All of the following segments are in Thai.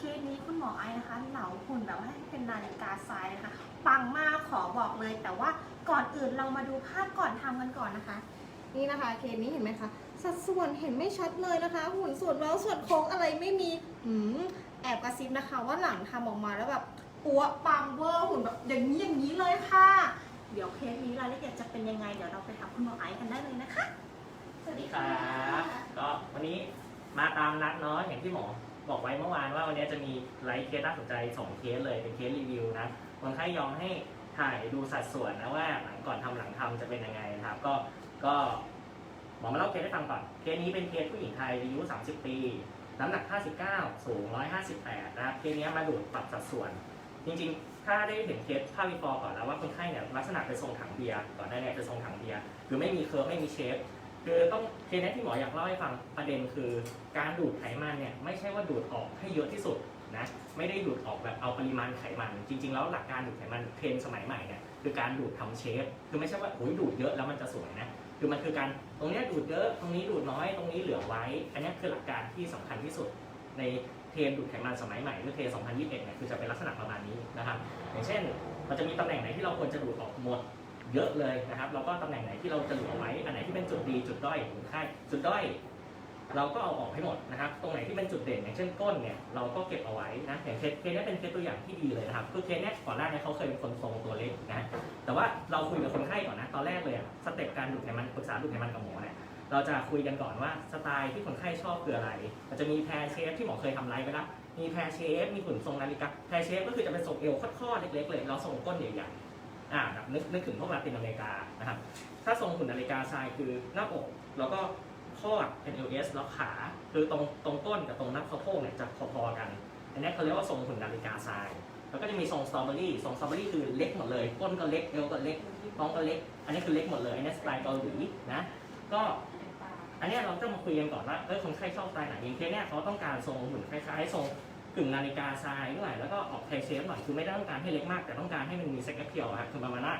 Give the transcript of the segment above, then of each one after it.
เคสนี้คุณหมอไอนะคะเหลาหุ่นแบบว่าให้เป็นนาฬิกาทรายนะคะปังมากขอบอกเลย แต่ว่าก่อนอื่นเรามาดูภาพก่อนทำกันก่อนนะคะ นี่นะคะเคสนี้เห็นไหมคะสัดส่วนเห็นไม่ชัดเลยนะคะ หุ่นส่วนเว้าส่วนโค้งอะไรไม่มีหืมแอบกระซิบนะคะ ว่าหลังทำออกมาแล้วแบบปัวปังเวอร์หุ่นแบบอย่างนี้อย่างนี้เลยค่ะ เดี๋ยวเคสนี้รายละเอียดจะเป็นยังไง เดี๋ยวเราไปถามคุณหมอไอซ์กันได้เลยนะคะ สวัสดีค่ะรับก็วันนี้มาตามนัดเนาะอย่างที่หมอ บอกไว้เมื่อวานว่าวันนี้จะมีไลฟ์เคสน่าสนใจ 2 เคสเลยเป็นเคสรีวิวนะคนไข้ยอมให้ถ่ายดูสัดส่วนนะว่าหลังก่อนทำหลังทำจะเป็นยังไงนะครับ ก็ก็หมอมาเล่าเคสให้ฟังก่อน เคสนี้เป็นเคสผู้หญิงไทยอายุ 30 ปี น้ำหนัก 59 สูง 158 นะครับ เคสนี้มาดูดปรับสัดส่วน จริงๆ ถ้าได้เห็นเคสภาพวิฟอร์ก่อนแล้วว่าคนไข้เนี่ยลักษณะเป็นทรงถังเบียร์ก่อนหน้านี้เป็นทรงถังเบียร์คือไม่มีเคิร์ฟไม่มีเชฟ คือต้องเคสนี้ที่หมออยากเล่าให้ฟังประเด็นคือ การดูดไขมันเนี่ยไม่ใช่ว่าดูดออกให้เยอะที่สุดนะไม่ได้ดูดออกแบบเอาปริมาณไขมัน จริง ๆ แล้วหลักการดูดไขมันเทรนสมัยใหม่เนี่ยคือการดูดทำเชฟคือไม่ใช่ว่าโอ้ยดูดเยอะแล้วมันจะสวยนะคือมันคือการตรงเนี้ยดูดเยอะตรงนี้ดูดน้อยตรงนี้เหลือไว้ อันนี้คือหลักการที่สำคัญที่สุดในเทรนดูดไขมันสมัยใหม่หรือเทรน2021เนี่ยคือจะเป็นลักษณะประมาณนี้นะครับอย่างเช่น มันจะมีตำแหน่งไหนที่เราควรจะดูดออกหมด เยอะเลยนะครับแล้วก็ตำแหน่งไหนที่เราจะเหลือไว้ อันไหนที่เป็นจุดดีจุดด้อยของคนไข้จุดด้อยเราก็เอาออกให้หมดนะครับ ตรงไหนที่เป็นจุดเด่นอย่างเช่นก้นเนี่ยเราก็เก็บเอาไว้นะ อย่างเคสเคสนี้เป็นเคสตัวอย่างที่ดีเลยนะครับคือเคสเนี้ยก่อนหน้านี้เขาเคยเป็นคนทรงตัวเล็กนะ แต่ว่าเราคุยกับคนไข้ก่อนนะ ตอนแรกเลยอะสเต็ปการดูดไขมันปรึกษาดูดไขมันกับหมอเนี่ย เราจะคุยกันก่อนว่าสไตล์ที่คนไข้ชอบคืออะไร มันจะมีแพรเชฟที่หมอเคยทำไลฟ์ไปแล้วมีแพรเชฟ มีหุ่นทรงนาฬิกา แพรเชฟก็คือจะเป็นทรงเอวคอดๆเล็กๆเลยแล้วทรงก้นใหญ่ๆ อ่าแบบนึกนึกถึงพวกลาตินอเมริกานะครับ ถ้าทรงหุ่นนาฬิกาทรายคือหน้าอกแล้วก็ข้อเป็น LS แล้วขาคือตรงตรงก้นกับตรงหน้าสะโพกเนี่ยจะพอๆกัน อันนี้เขาเรียกว่าทรงหุ่นนาฬิกาทราย แล้วก็จะมีทรงสตรอเบอรี่ทรงสตรอเบอรี่คือเล็กหมดเลย ก้นก็เล็กเอวก็เล็กท้องก็เล็ก อันนี้คือเล็กหมดเลย อันนี้สไตล์เกาหลีนะ ก็อันนี้เราต้องมาคุยกันก่อนว่าเออคนไข้ชอบสไตล์ไหนอย่างเคสเนี่ยเขาต้องการทรงหุ่นคล้ายๆทรง กึ่งนาฬิกาทรายด้วยแล้วก็ออกไทเชฟหน่อยคือไม่ได้ต้องการให้เล็กมาก แต่ต้องการให้มันมีเซ็กแอคเพียวครับคือประมาณว่า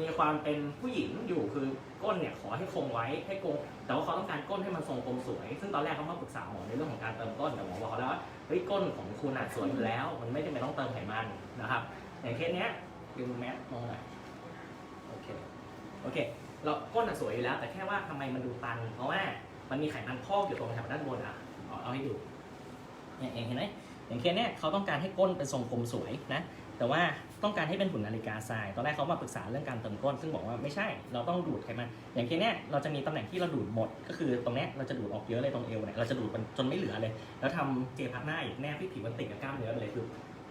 มีความเป็นผู้หญิงอยู่คือก้นเนี่ยขอให้คงไว้ให้คงแต่ว่าเขาต้องการก้นให้มันทรงกลมสวย ซึ่งตอนแรกเขามาปรึกษาหมอในเรื่องของการเติมก้นแต่หมอบอกเขาแล้วว่าเฮ้ยก้นของคุณอะสวยอยู่แล้ว มันไม่จำเป็นต้องเติมไขมันนะครับอย่างเคสเนี้ยดูแมสมองหน่อยโอเคโอเคเราก้นอะสวยอยู่แล้ว แต่แค่ว่าทำไมมันดูตัน เพราะว่ามันมีไขมันพอกอยู่ตรงแถวด้านบนอะเอาเอาให้ดูเนี่ยเองเห็นไหม อย่างเคสเนี้ยเขาต้องการให้ก้นเป็นทรงกลมสวยนะแต่ว่าต้องการให้เป็นหุ่นนาฬิกาทรายตอนแรกเขามาปรึกษาเรื่องการเติมก้นซึ่งบอกว่าไม่ใช่เราต้องดูดไขมันอย่างเคสเนี้ยเราจะมีตำแหน่งที่เราดูดหมด ก็คือตรงเนี้ยเราจะดูดออกเยอะเลยตรงเอวเนี่ยเราจะดูดจนไม่เหลือเลย แล้วทำเจพัดหน้าอีกแนบที่ผิวมันติดกับกล้ามเนื้อเลยคือ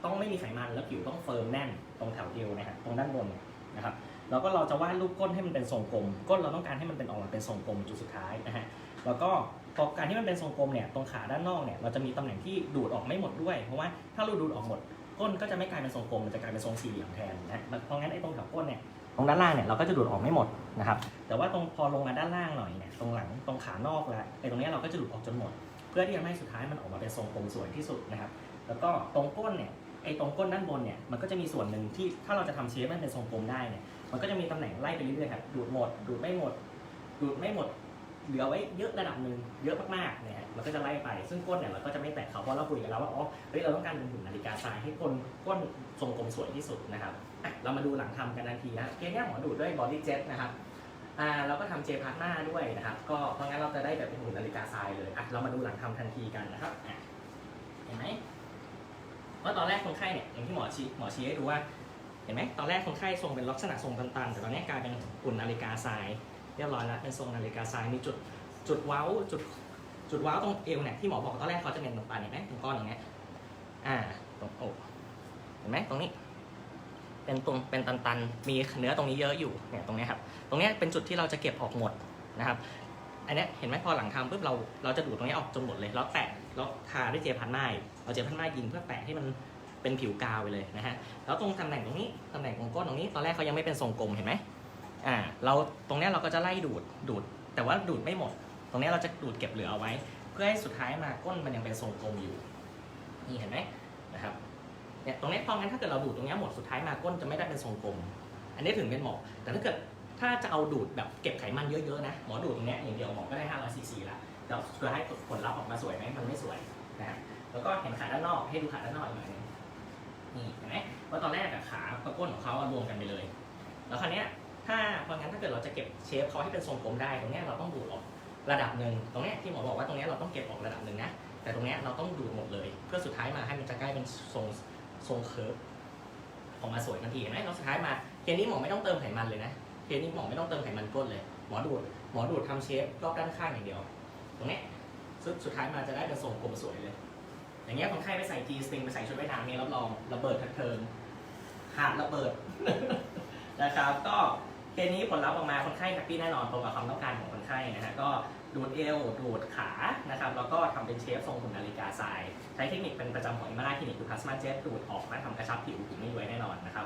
ต้องไม่มีไขมันแล้วผิวต้องเฟิร์มแน่นตรงแถวเอวนะฮะตรงด้านบนนะครับแล้วก็เราจะวาดรูปก้นให้มันเป็นทรงกลม ก้นเราต้องการให้มันเป็นออกมาเป็นทรงกลมจุดสุดท้ายนะฮะแล้วก็ พอการที่มันเป็นทรงกลมเนี่ยตรงขาด้านนอกเนี่ยเราจะมีตำแหน่งที่ดูดออกไม่หมดด้วย เพราะว่าถ้าเราดูดออกหมดก้นก็จะไม่กลายเป็นทรงกลมมันจะกลายเป็นทรงสี่เหลี่ยมแทนนะเพราะงั้นไอ้ตรงแถวก้นเนี่ยตรงด้านล่างเนี่ยเราก็จะดูดออกไม่หมดนะครับแต่ว่าตรงพอลงมาด้านล่างหน่อยเนี่ยตรงหลังตรงขานอกแล้วไอ้ตรงเนี้ยเราก็จะดูดออกจนหมด เพื่อที่จะให้สุดท้ายมันออกมาเป็นทรงกลมสวยที่สุดนะครับแล้วก็ตรงก้นเนี่ยไอ้ตรงก้นด้านบนเนี่ยมันก็จะมีส่วนหนึ่งที่ถ้าเราจะทำเชฟมันเป็นทรงกลมได้เนี่ยมันก็จะมีตำแหน่งไล่ไปเรื่อยๆครับดูดหมดดูดไม่หมดดูดไม่หมด เหลือไว้เยอะระดับหนึ่งเยอะมากๆเนี่ยมันก็จะไล่ไป ซึ่งก้นเนี่ยเราก็จะไม่แตะเขาเพราะเราคุยกันแล้วว่าอ๋อเฮ้ยเราต้องการเป็นหุ่นนาฬิกาทรายให้ก้นก้นทรงกลมสวยที่สุดนะครับเรามาดูหลังทำกันทันทีนะเคสเนี้ยหมอดูดด้วยบอดี้เจ็ตนะครับอ่าเราก็ทำเจพาร์ทหน้าด้วยนะครับ ก็เพราะงั้นเราจะได้แบบเป็นหุ่นนาฬิกาทรายเลยอะเรามาดูหลังทำทันทีกันนะครับเห็นไหมว่าตอนแรกคนไข้เนี่ยอย่างที่หมอชี้หมอชี้ให้ดูว่าเห็นไหมตอนแรกคนไข้ทรงเป็นลักษณะทรงตันๆแต่ตอนนี้กลายเป็นหุ่นนาฬิกาทราย เรียบร้อยแล้วเป็นทรงนาฬิกาทรายมีจุดจุดเว้าจุดจุดเว้าตรงเอวเนี่ยที่หมอบอกตอนแรกเขาจะเป็นตรงปลายเห็นไหมตรงก้อนอย่างเงี้ยอ่าตรงอกเห็นไหมตรงนี้ เป็นตรงเป็นตันๆมีเนื้อตรงนี้เยอะอยู่เนี่ยตรงนี้ครับตรงนี้เป็นจุดที่เราจะเก็บออกหมดนะครับอันนี้เห็นไหมพอหลังทำปุ๊บเราเราจะดูดตรงนี้ออกจนหมดเลยแล้วแตะแล้วทาด้วยเจลพันหน้เอาเจลพันหน้ยิงเพื่อแตะให้มันเป็นผิวกาวไปเลยนะฮะแล้วตรงตำแหน่งตรงนี้ตำแหน่งตรงก้นตรงนี้ ตอนแรกเขายังไม่เป็นทรงกลมเห็นไหม อ่าเราตรงเนี้ยเราก็จะไล่ดูดดูด แต่ว่าดูดไม่หมด ตรงเนี้ยเราจะดูดเก็บเหลือเอาไว้ เพื่อให้สุดท้ายมาก้นมันยังเป็นทรงกลมอยู่นี่เห็นไหมนะครับเนี่ยตรงเนี้ยพองั้นถ้าเกิดเราดูดตรงเนี้ยหมดสุดท้ายมาก้นจะไม่ได้เป็นทรงกลม อันนี้ถึงเป็นหมาะแต่ถ้าเกิดถ้าจะเอาดูดแบบเก็บไขมันเยอะๆนะหมอดูดตรงเนี้ยอย่างเดียวหมอก็ได้500ซีซีละแต่เพื่อให้ผลลัพธ์ออกมาสวยไหมมันไม่สวยนะแล้วก็เห็นขาด้านนอกให้ดูขาด้านนอกอีกหน่อยนึงนี่เห็นไหมว่าตอนแรกอะขากับก้นของเขาอะรวมกันไปเลย แล้วคราวเนี้ย ถ้าเพราะงั้นถ้าเกิดเราจะเก็บเชฟเขาให้เป็นทรงกลมได้ ตรงเนี้ยเราต้องดูดออกระดับหนึ่งตรงเนี้ยที่หมอบอกว่าตรงเนี้ยเราต้องเก็บออกระดับหนึ่งนะ แต่ตรงเนี้ยเราต้องดูดหมดเลย เพื่อสุดท้ายมาให้มันจะใกล้เป็นทรงทรงเคิร์ฟออกมาสวยทันทีเห็นไหมเราสุดท้ายมาเคสนี้หมอไม่ต้องเติมไขมันเลยนะเคสนี้หมอไม่ต้องเติมไขมันก้นเลย หมอดูดหมอดูดทำเชฟรอบด้านข้างอย่างเดียว ตรงเนี้ยสุดสุดท้ายมาจะได้เป็นทรงกลมสวยเลยอย่างเงี้ยคนไข้ไปใส่จีสติงไปใส่ชุดว่ายน้ำเนี่ยรับรองระเบิดทัดเทิงหาดระเบิดนะครับก็ เคสนี้ผลลัพธ์ออกมาคนไข้แฮปปี้แน่นอนตรงกับความต้องการของคนไข้นะฮะก็ดูดเอวดูดขานะครับแล้วก็ทำเป็นเชฟทรงหุ่นนาฬิกาทราย ใช้เทคนิคเป็นประจำของอิมาราคลินิกคือพลาสมาเจตดูดออกมาทำกระชับผิวผิวไม่ย้วยแน่นอนนะครับ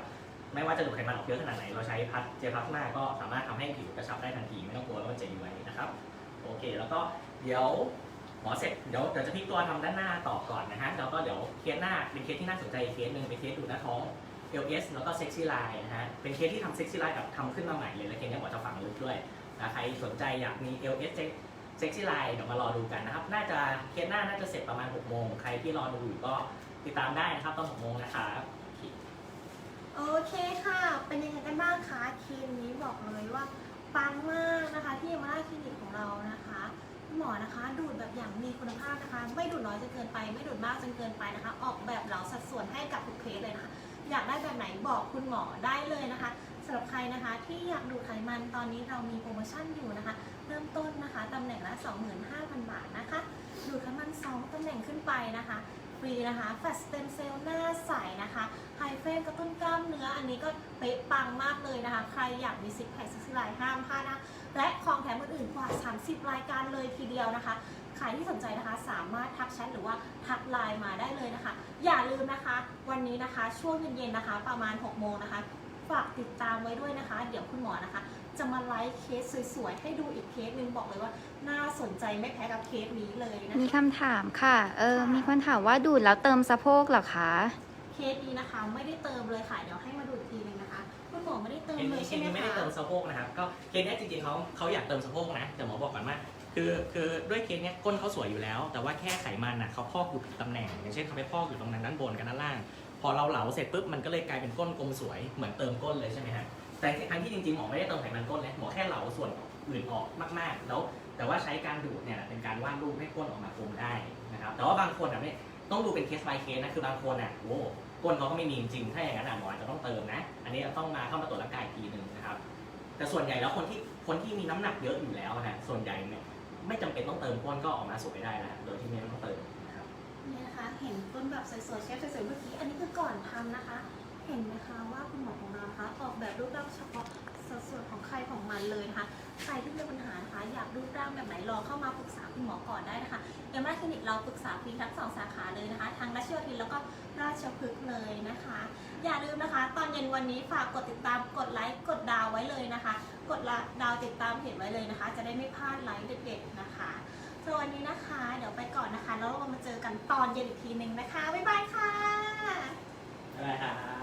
ไม่ว่าจะดูดไขมันออกเยอะขนาดไหน เราใช้พัดเจลพลาสมาก็สามารถทำให้ผิวกระชับได้ทันที ไม่ต้องกลัวว่ามันจะย้วยนะครับโอเค แล้วก็เดี๋ยวหมอเสร็จเดี๋ยวเดี๋ยวจะพลิกตัวทำด้านหน้าต่อก่อนนะฮะแล้วก็เดี๋ยวเคสหน้าเป็นเคสที่น่าสนใจเคสหนึ่งเป็นเคสดูดหน้าท้อง LS แล้วก็เซ็กซี่ไลน์นะฮะ เป็นเคสที่ทำเซ็กซี่ไลน์แบบทำขึ้นมาใหม่เลย และเคสนี้หมอจะฝังลึกด้วยนะใครสนใจอยากมี LS เอสเซ็กซี่ไลน์เดี๋ยวมารอดูกันนะครับ น่าจะเคสหน้าน่าจะเสร็จประมาณ6โมง ใครที่รอดูอยู่ก็ติดตามได้นะครับตอน6โมงนะครับโอเคค่ะ เป็นยังไงกันบ้างคะครีมนี้บอกเลยว่าปังมากนะคะที่มาราคลินิกของเรานะคะหมอนะคะ ดูดแบบอย่างมีคุณภาพนะคะ ไม่ดูดน้อยจนเกินไป ไม่ดูดมากจนเกินไปนะคะ ออกแบบเหลาสัดส่วนให้กับทุกเคสเลยนะคะ อยากได้แบบไหนบอกคุณหมอได้เลยนะคะสำหรับใครนะคะที่อยากดูดไขมันตอนนี้เรามีโปรโมชั่นอยู่นะคะ เริ่มต้นนะคะตำแหน่งละ 25,000 บาทนะคะ ดูดไขมัน 2ตำแหน่งขึ้นไปนะคะฟรีนะคะแฟตสเต็มเซลล์หน้าใสนะคะไฮเฟนกระตุ้นกล้ามเนื้ออันนี้ก็เป๊ะปังมากเลยนะคะ ใครอยากมีซิกแพคซิกไลน์ห้ามพลาดนะ และของแถมอื่นๆกว่า 30 รายการเลยทีเดียวนะคะ ใครที่สนใจนะคะสามารถทักแชทหรือว่าทักไลน์มาได้เลยนะคะ อย่าลืมนะคะ วันนี้นะคะช่วงเย็นๆนะคะ ประมาณ 6 โมงนะคะฝากติดตามไว้ด้วยนะคะ เดี๋ยวคุณหมอนะคะ จะมาไลฟ์เคสสวยๆ ให้ดูอีกเคสหนึงบอกเลยว่า น่าสนใจไม่แพ้กับเคสนี้เลยนะคะมีคำถามค่ะ เออ มีคนถามว่าดูดแล้วเติมสะโพกเหรอคะ เคสนี้นะคะ ไม่ได้เติมเลยค่ะ เดี๋ยวให้มาดูอีกที อไม่ได้เติมเคสเลยนี้เคใช่สไหมนี้ไม่ได้คะ เติมสะโพกนะครับก็เคสนี้จริงๆเขาเขาอยากเติมสะโพกนะแต่หมอบอกก่อนว่าคือคือด้วยเคสเนี้ยก้นเขาสวยอยู่แล้ว แต่ว่าแค่ไขมันน่ะเขาพอกอยู่ผิดตำแหน่งอย่างเช่นเขาไปพอกอยู่ตรงนั้นด้านบนกับด้านล่าง พอเราเหลาเสร็จปุ๊บมันก็เลยกลายเป็นก้นกลมสวยเหมือนเติมก้นเลยใช่ไหมฮะแต่ทั้งที่จริงๆหมอไม่ได้เติมไขมันก้นเลยหมอแค่เหลาส่วนอื่นออกมากๆ แล้ว แต่ว่าใช้การดูดเนี่ยเป็นการวาดรูปให้ก้นออกมากลมได้นะครับแต่ว่าบางคนอะไม่ ต้องดูเป็นเคส by เคสนะคือบางคนอะโอ้ก้นเขาก็ไม่มีจริงถ้าอย่างนั้นอะหมออาจจะต้องเติมนะ อันนี้ต้องมาเข้ามาตรวจร่างกายอีกทีหนึ่งนะครับ แต่ส่วนใหญ่แล้วคนที่คนที่มีน้ำหนักเยอะอยู่แล้วนะส่วนใหญ่เนี่ยไม่จำเป็นต้องเติมก้นก็ออกมาสวยได้แล้วโดยที่ไม่ต้องเติมนะครับนี่นะคะเห็นต้นแบบสวยๆเชฟสวยๆเมื่อกี้อันนี้คือก่อนทำนะคะ เห็นไหมคะว่าคุณหมอของเราคะออกแบบรูปร่างเฉพาะ สัดส่วนของใครของมันเลยนะคะ ใครที่มีปัญหานะคะอยากรูปร่างแบบไหนลอเข้ามาปรึกษาคุณหมอก่อนได้นะคะเอ็มราคลินิกเราปรึกษาฟรีทั้งสองสาขาเลยนะคะทั้งราชวิทแล้วก็ราชพฤกษ์เลยนะคะ อย่าลืมนะคะ ตอนเย็นวันนี้ฝากกดติดตามกดไลค์กดดาวไว้เลยนะคะ กดดาวติดตามเพจไว้เลยนะคะ จะได้ไม่พลาดไลค์เด็ดๆนะคะส่วนวันนี้นะคะ เดี๋ยวไปก่อนนะคะ แล้วเรามาเจอกันตอนเย็นอีกทีหนึ่งนะคะบ๊ายบายค่ะได้ครับ